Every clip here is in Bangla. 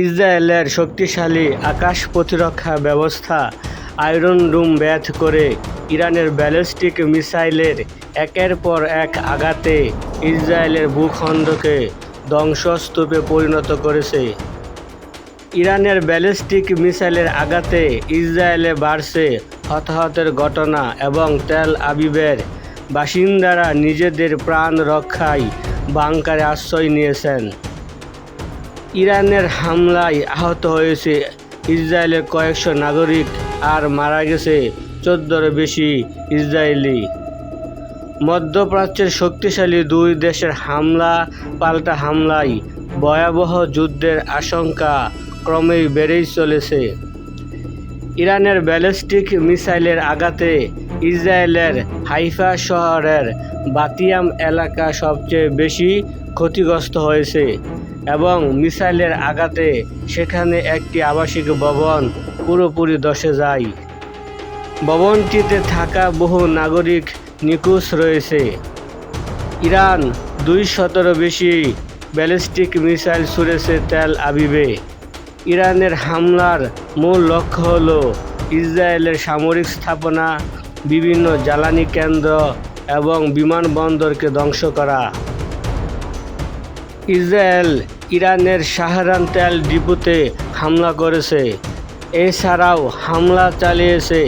ইসরায়েলের শক্তিশালী আকাশ প্রতিরক্ষা ব্যবস্থা আয়রন রুম ব্যর্থ করে ইরানের ব্যালিস্টিক মিসাইলের একের পর এক আঘাতে ইসরায়েলের ভূখণ্ডকে ধ্বংসস্তূপে পরিণত করেছে। ইরানের ব্যালিস্টিক মিসাইলের আঘাতে ইসরায়েলে বাড়ছে হতাহতের ঘটনা এবং তেল আবিবের বাসিন্দারা নিজেদের প্রাণ রক্ষায় বাংকারে আশ্রয় নিয়েছেন। ইরানের হামলায় আহত হয়েছে ইসরায়েলের কয়েকশো নাগরিক আর মারা গেছে চোদ্দোরও বেশি ইসরায়েলি। মধ্যপ্রাচ্যের শক্তিশালী দুই দেশের হামলা, পাল্টা হামলায় ভয়াবহ যুদ্ধের আশঙ্কা ক্রমেই বেড়েই চলেছে। ইরানের ব্যালিস্টিক মিসাইলের আঘাতে ইসরায়েলের হাইফা শহরের বাতিয়াম এলাকা সবচেয়ে বেশি ক্ষতিগ্রস্ত হয়েছে এবং মিসাইলের আঘাতে সেখানে একটি আবাসিক ভবন পুরোপুরি ধসে যায়। ভবনটিতে থাকা বহু নাগরিক নিখোঁজ রয়েছে। ইরান দুই শতেরও বেশি ব্যালিস্টিক মিসাইল ছুড়েছে তেল আবিবে। ইরানের হামলার মূল লক্ষ্য হল ইসরায়েলের সামরিক স্থাপনা, বিভিন্ন জ্বালানি কেন্দ্র এবং বিমানবন্দরকে ধ্বংস করা। ইসরায়েল ইরানের শাহরান তেল ডিপুতে হামলা করেছে। এছাড়াও হামলা চালিয়েছে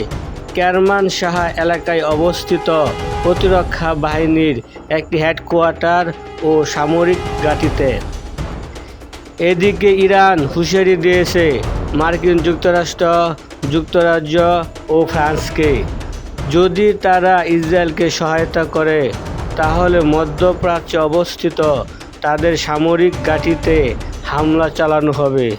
কেরমান শাহ এলাকায় অবস্থিত প্রতিরক্ষা বাহিনীর একটি হেডকোয়ার্টার ও সামরিক ঘাঁটিতে। এদিকে ইরান হুঁশিয়ারি দিয়েছে মার্কিন যুক্তরাষ্ট্র, যুক্তরাজ্য ও ফ্রান্সকে। যদি তারা ইসরায়েলকে সহায়তা করে, তাহলে মধ্যপ্রাচ্যে অবস্থিত তাদের সামরিক ঘাঁটিতে হামলা চালানো হবে।